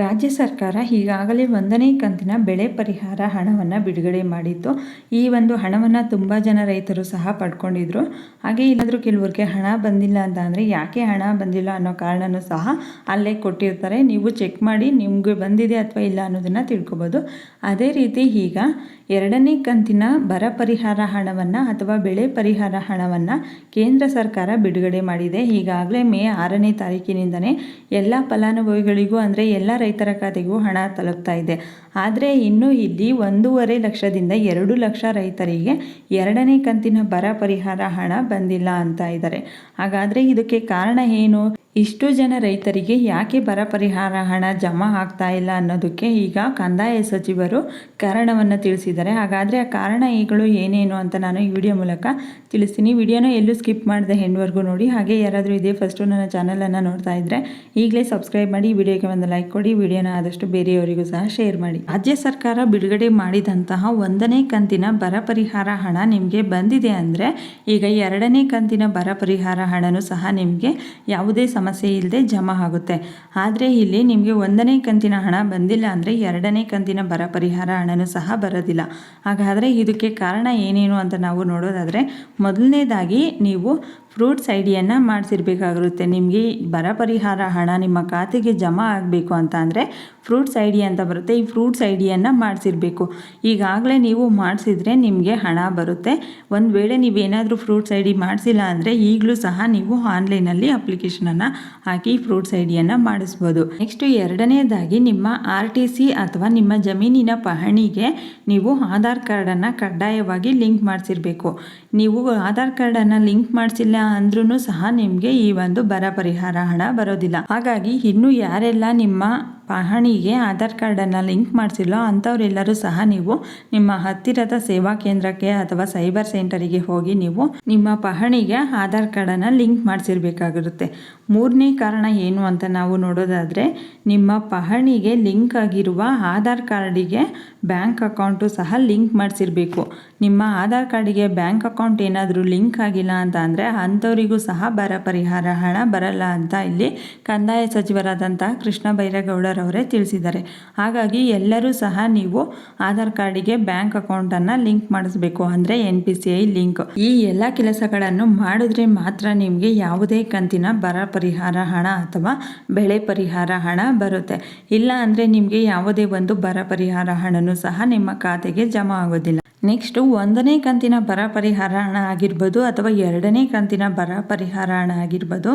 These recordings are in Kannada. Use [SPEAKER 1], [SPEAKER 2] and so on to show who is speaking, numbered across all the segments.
[SPEAKER 1] ರಾಜ್ಯ ಸರ್ಕಾರ ಈಗಾಗಲೇ ಒಂದನೇ ಕಂತಿನ ಬೆಳೆ ಪರಿಹಾರ ಹಣವನ್ನು ಬಿಡುಗಡೆ ಮಾಡಿತ್ತು. ಈ ಒಂದು ಹಣವನ್ನು ತುಂಬ ಜನ ರೈತರು ಸಹ ಪಡ್ಕೊಂಡಿದ್ರು. ಹಾಗೆ ಇಲ್ಲಾದರೂ ಕೆಲವ್ರಿಗೆ ಹಣ ಬಂದಿಲ್ಲ ಅಂತ ಅಂದರೆ ಯಾಕೆ ಹಣ ಬಂದಿಲ್ಲ ಅನ್ನೋ ಕಾರಣನೂ ಸಹ ಅಲ್ಲೇ ಕೊಟ್ಟಿರ್ತಾರೆ. ನೀವು ಚೆಕ್ ಮಾಡಿ ನಿಮಗೆ ಬಂದಿದೆ ಅಥವಾ ಇಲ್ಲ ಅನ್ನೋದನ್ನು ತಿಳ್ಕೊಬೋದು. ಅದೇ ರೀತಿ ಈಗ ಎರಡನೇ ಕಂತಿನ ಬರ ಪರಿಹಾರ ಹಣವನ್ನು ಅಥವಾ ಬೆಳೆ ಪರಿಹಾರ ಹಣವನ್ನು ಕೇಂದ್ರ ಸರ್ಕಾರ ಬಿಡುಗಡೆ ಮಾಡಿದೆ. ಈಗಾಗಲೇ ಮೇ ಆರನೇ ತಾರೀಕಿನಿಂದನೇ ಎಲ್ಲ ಫಲಾನುಭವಿಗಳಿಗೂ ಅಂದರೆ ಎಲ್ಲ ರೈತರ ಖಾತೆಗೂ ಹಣ ತಲುಪ್ತಾ ಇದೆ. ಆದರೆ ಇನ್ನು ಇಲ್ಲಿ ಒಂದೂವರೆ ಲಕ್ಷದಿಂದ ಎರಡು ಲಕ್ಷ ರೈತರಿಗೆ ಎರಡನೇ ಕಂತಿನ ಬರ ಪರಿಹಾರ ಹಣ ಬಂದಿಲ್ಲ ಅಂತ ಇದ್ದಾರೆ ಹಾಗಾದರೆ ಇದಕ್ಕೆ ಕಾರಣ ಏನು? ಇಷ್ಟು ಜನ ರೈತರಿಗೆ ಯಾಕೆ ಬರ ಪರಿಹಾರ ಹಣ ಜಮಾ ಆಗ್ತಾ ಇಲ್ಲ ಅನ್ನೋದಕ್ಕೆ ಈಗ ಕಂದಾಯ ಸಚಿವರು ಕಾರಣವನ್ನು ತಿಳಿಸಿದ್ದಾರೆ. ಹಾಗಾದರೆ ಆ ಕಾರಣಗಳು ಏನೇನು ಅಂತ ನಾನು ಈ ವಿಡಿಯೋ ಮೂಲಕ ತಿಳಿಸ್ತೀನಿ. ವಿಡಿಯೋನ ಎಲ್ಲೂ ಸ್ಕಿಪ್ ಮಾಡಿದೆ ಹೆಣ್ಣುವರೆಗೂ ನೋಡಿ. ಹಾಗೆ ಯಾರಾದರೂ ಇದೇ ಫಸ್ಟು ನನ್ನ ಚಾನಲನ್ನು ನೋಡ್ತಾ ಇದ್ದರೆ ಈಗಲೇ ಸಬ್ಸ್ಕ್ರೈಬ್ ಮಾಡಿ, ವಿಡಿಯೋಗೆ ಒಂದು ಲೈಕ್ ಕೊಡಿ, ವಿಡಿಯೋನ ಆದಷ್ಟು ಬೇರೆಯವರಿಗೂ ಸಹ ಶೇರ್ ಮಾಡಿ. ರಾಜ್ಯ ಸರ್ಕಾರ ಬಿಡುಗಡೆ ಮಾಡಿದಂತಹ ಒಂದನೇ ಕಂತಿನ ಬರ ಪರಿಹಾರ ಹಣ ನಿಮಗೆ ಬಂದಿದೆ ಅಂದರೆ ಈಗ ಎರಡನೇ ಕಂತಿನ ಬರ ಪರಿಹಾರ ಹಣನೂ ಸಹ ನಿಮಗೆ ಯಾವುದೇ ಸಮಸ್ಯೆ ಇಲ್ಲದೆ ಜಮಾ ಆಗುತ್ತೆ. ಆದರೆ ಇಲ್ಲಿ ನಿಮಗೆ ಒಂದನೇ ಕಂತಿನ ಹಣ ಬಂದಿಲ್ಲ ಅಂದರೆ ಎರಡನೇ ಕಂತಿನ ಬರ ಪರಿಹಾರ ಹಣನೂ ಸಹ ಬರೋದಿಲ್ಲ. ಹಾಗಾದರೆ ಇದಕ್ಕೆ ಕಾರಣ ಏನೇನು ಅಂತ ನಾವು ನೋಡೋದಾದರೆ, ಮೊದಲನೇದಾಗಿ ನೀವು ಫ್ರೂಟ್ಸ್ ಐಡಿಯನ್ನು ಮಾಡಿಸಿರ್ಬೇಕಾಗಿರುತ್ತೆ. ನಿಮಗೆ ಬರ ಪರಿಹಾರ ಹಣ ನಿಮ್ಮ ಖಾತೆಗೆ ಜಮಾ ಆಗಬೇಕು ಅಂತ ಅಂದರೆ ಫ್ರೂಟ್ಸ್ ಐ ಡಿ ಅಂತ ಬರುತ್ತೆ. ಈ ಫ್ರೂಟ್ಸ್ ಐ ಡಿಯನ್ನು ಮಾಡಿಸಿರ್ಬೇಕು. ಈಗಾಗಲೇ ನೀವು ಮಾಡಿಸಿದ್ರೆ ನಿಮಗೆ ಹಣ ಬರುತ್ತೆ. ಒಂದು ವೇಳೆ ನೀವೇನಾದರೂ ಫ್ರೂಟ್ಸ್ ಐ ಡಿ ಮಾಡಿಸಿಲ್ಲ ಅಂದರೆ ಈಗಲೂ ಸಹ ನೀವು ಆನ್ಲೈನಲ್ಲಿ ಅಪ್ಲಿಕೇಶನನ್ನು ಹಾಕಿ ಫ್ರೂಟ್ಸ್ ಐ ಡಿಯನ್ನು ಮಾಡಿಸ್ಬೋದು. ನೆಕ್ಸ್ಟು ಎರಡನೇದಾಗಿ ನಿಮ್ಮ ಆರ್ ಟಿ ಸಿ ಅಥವಾ ನಿಮ್ಮ ಜಮೀನಿನ ಪಹಣಿಗೆ ನೀವು ಆಧಾರ್ ಕಾರ್ಡನ್ನು ಕಡ್ಡಾಯವಾಗಿ ಲಿಂಕ್ ಮಾಡಿಸಿರ್ಬೇಕು. ನೀವು ಆಧಾರ್ ಕಾರ್ಡನ್ನು ಲಿಂಕ್ ಮಾಡಿಸಿಲ್ಲ ಅಂದ್ರೂ ಸಹ ನಿಮಗೆ ಈ ಒಂದು ಬರ ಪರಿಹಾರ ಹಣ ಬರೋದಿಲ್ಲ. ಹಾಗಾಗಿ ಇನ್ನು ಯಾರೆಲ್ಲ ನಿಮ್ಮ ಪಹಣಿಗೆ ಆಧಾರ್ ಕಾರ್ಡನ್ನು ಲಿಂಕ್ ಮಾಡಿಸಿಲ್ಲೋ ಅಂಥವರೆಲ್ಲರೂ ಸಹ ನೀವು ನಿಮ್ಮ ಹತ್ತಿರದ ಸೇವಾ ಕೇಂದ್ರಕ್ಕೆ ಅಥವಾ ಸೈಬರ್ ಸೆಂಟರಿಗೆ ಹೋಗಿ ನೀವು ನಿಮ್ಮ ಪಹಣಿಗೆ ಆಧಾರ್ ಕಾರ್ಡನ್ನು ಲಿಂಕ್ ಮಾಡಿಸಿರ್ಬೇಕಾಗಿರುತ್ತೆ. ಮೂರನೇ ಕಾರಣ ಏನು ಅಂತ ನಾವು ನೋಡೋದಾದರೆ, ನಿಮ್ಮ ಪಹಣಿಗೆ ಲಿಂಕ್ ಆಗಿರುವ ಆಧಾರ್ ಕಾರ್ಡಿಗೆ ಬ್ಯಾಂಕ್ ಅಕೌಂಟು ಸಹ ಲಿಂಕ್ ಮಾಡಿಸಿರ್ಬೇಕು. ನಿಮ್ಮ ಆಧಾರ್ ಕಾರ್ಡಿಗೆ ಬ್ಯಾಂಕ್ ಅಕೌಂಟ್ ಏನಾದರೂ ಲಿಂಕ್ ಆಗಿಲ್ಲ ಅಂತ ಅಂದರೆ ಅಂಥವರಿಗೂ ಸಹ ಬರ ಪರಿಹಾರ ಹಣ ಬರಲ್ಲ ಅಂತ ಇಲ್ಲಿ ಕಂದಾಯ ಸಚಿವರಾದಂತಹ ಕೃಷ್ಣ ಬೈರೇಗೌಡರವರೇ ತಿಳಿಸಿದ್ದಾರೆ. ಹಾಗಾಗಿ ಎಲ್ಲರೂ ಸಹ ನೀವು ಆಧಾರ್ ಕಾರ್ಡಿಗೆ ಬ್ಯಾಂಕ್ ಅಕೌಂಟನ್ನು ಲಿಂಕ್ ಮಾಡಿಸ್ಬೇಕು ಅಂದರೆ N P C I link. ಈ ಎಲ್ಲ ಕೆಲಸಗಳನ್ನು ಮಾಡಿದ್ರೆ ಮಾತ್ರ ನಿಮಗೆ ಯಾವುದೇ ಕಂತಿನ ಬರ ಪರಿಹಾರ ಹಣ ಅಥವಾ ಬೆಳೆ ಪರಿಹಾರ ಹಣ ಬರುತ್ತೆ. ಇಲ್ಲ ಅಂದರೆ ನಿಮಗೆ ಯಾವುದೇ ಒಂದು ಬರ ಪರಿಹಾರ ಹಣನೂ ಸಹ ನಿಮ್ಮ ಖಾತೆಗೆ ಜಮಾ ಆಗೋದಿಲ್ಲ. ನೆಕ್ಸ್ಟು ಒಂದನೇ ಕಂತಿನ ಬರ ಪರಿಹಾರ ಹಣ ಆಗಿರ್ಬೋದು ಅಥವಾ ಎರಡನೇ ಕಂತಿನ ಬರ ಪರಿಹಾರ ಹಣ ಆಗಿರ್ಬೋದು,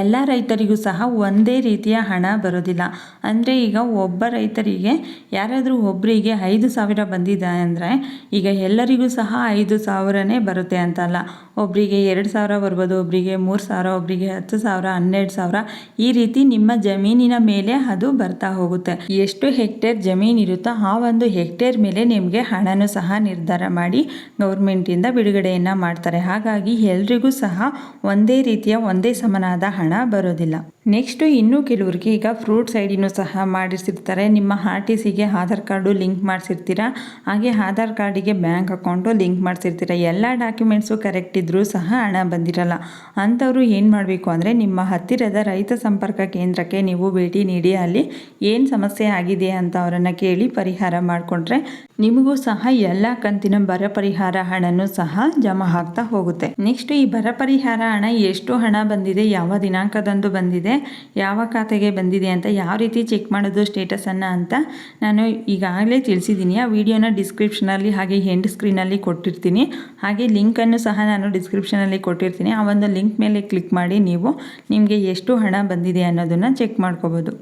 [SPEAKER 1] ಎಲ್ಲ ರೈತರಿಗೂ ಸಹ ಒಂದೇ ರೀತಿಯ ಹಣ ಬರೋದಿಲ್ಲ. ಅಂದರೆ ಈಗ ಒಬ್ಬ ರೈತರಿಗೆ, ಯಾರಾದರೂ ಒಬ್ಬರಿಗೆ ಐದು ಸಾವಿರ ಬಂದಿದೆ ಅಂದರೆ, ಈಗ ಎಲ್ಲರಿಗೂ ಸಹ ಐದು ಸಾವಿರನೇ ಬರುತ್ತೆ ಅಂತಲ್ಲ. ಒಬ್ಬರಿಗೆ ಎರಡು ಸಾವಿರ ಬರ್ಬೋದು ಒಬ್ಬರಿಗೆ ಮೂರು ಸಾವಿರ ಒಬ್ಬರಿಗೆ ಹತ್ತು ಸಾವಿರ, ಹನ್ನೆರಡು ಸಾವಿರ. ಈ ರೀತಿ ನಿಮ್ಮ ಜಮೀನಿನ ಮೇಲೆ ಅದು ಬರ್ತಾ ಹೋಗುತ್ತೆ. ಎಷ್ಟು ಹೆಕ್ಟೇರ್ ಜಮೀನು ಇರುತ್ತೋ ಆ ಒಂದು ಹೆಕ್ಟೇರ್ ಮೇಲೆ ನಿಮಗೆ ಹಣನೂ ಸಹ ನಿರ್ಧಾರ ಮಾಡಿ ಗೌರ್ಮೆಂಟಿಂದ ಬಿಡುಗಡೆಯನ್ನು ಮಾಡ್ತಾರೆ. ಹಾಗಾಗಿ ಎಲ್ರಿಗೂ ಸಹ ಒಂದೇ ರೀತಿಯ, ಒಂದೇ ಸಮನಾದ ಹಣ ಬರೋದಿಲ್ಲ. ನೆಕ್ಸ್ಟು ಇನ್ನೂ ಕೆಲವ್ರಿಗೆ ಈಗ ಫ್ರೂಟ್ ಸೈಡಿನೂ ಸಹ ಮಾಡಿಸಿರ್ತಾರೆ ನಿಮ್ಮ ಆರ್ ಟಿ ಸಿಗೆ ಆಧಾರ್ ಕಾರ್ಡು ಲಿಂಕ್ ಮಾಡಿಸಿರ್ತೀರಾ? ಹಾಗೆ ಆಧಾರ್ ಕಾರ್ಡಿಗೆ ಬ್ಯಾಂಕ್ ಅಕೌಂಟು ಲಿಂಕ್ ಮಾಡಿಸಿರ್ತೀರ? ಎಲ್ಲ ಡಾಕ್ಯುಮೆಂಟ್ಸು ಕರೆಕ್ಟ್ ಇದ್ದರೂ ಸಹ ಹಣ ಬಂದಿರಲ್ಲ. ಅಂಥವರು ಏನು ಮಾಡಬೇಕು ಅಂದರೆ ನಿಮ್ಮ ಹತ್ತಿರದ ರೈತ ಸಂಪರ್ಕ ಕೇಂದ್ರಕ್ಕೆ ನೀವು ಭೇಟಿ ನೀಡಿ, ಅಲ್ಲಿ ಏನು ಸಮಸ್ಯೆ ಆಗಿದೆ ಅಂತ ಅವರನ್ನು ಕೇಳಿ ಪರಿಹಾರ ಮಾಡಿಕೊಂಡ್ರೆ ನಿಮಗೂ ಸಹ ಎಲ್ಲ ಕಂತಿನ ಬರ ಪರಿಹಾರ ಹಣನೂ ಸಹ ಜಮಾ ಆಗ್ತಾ ಹೋಗುತ್ತೆ. ನೆಕ್ಸ್ಟ್ ಈ ಬರ ಪರಿಹಾರ ಹಣ, ಎಷ್ಟು ಹಣ ಬಂದಿದೆ, ಯಾವ ದಿನಾಂಕದಂದು ಬಂದಿದೆ ಯಾವ ಖಾತೆಗೆ ಬಂದಿದೆ ಅಂತ ಯಾವ ರೀತಿ ಚೆಕ್ ಮಾಡೋದು ಸ್ಟೇಟಸನ್ನು ಅಂತ ನಾನು ಈಗಾಗಲೇ ತಿಳಿಸಿದ್ದೀನಿ. ಆ ವಿಡಿಯೋನ ಡಿಸ್ಕ್ರಿಪ್ಷನಲ್ಲಿ ಹಾಗೆ ಹೆಂಡ್ ಸ್ಕ್ರೀನಲ್ಲಿ ಕೊಟ್ಟಿರ್ತೀನಿ. ಹಾಗೆ ಲಿಂಕನ್ನು ಸಹ ನಾನು ಡಿಸ್ಕ್ರಿಪ್ಷನಲ್ಲಿ ಕೊಟ್ಟಿರ್ತೀನಿ. ಆ ಒಂದು ಲಿಂಕ್ ಮೇಲೆ ಕ್ಲಿಕ್ ಮಾಡಿ ನೀವು ನಿಮಗೆ ಎಷ್ಟು ಹಣ ಬಂದಿದೆ ಅನ್ನೋದನ್ನು ಚೆಕ್ ಮಾಡ್ಕೋಬೋದು.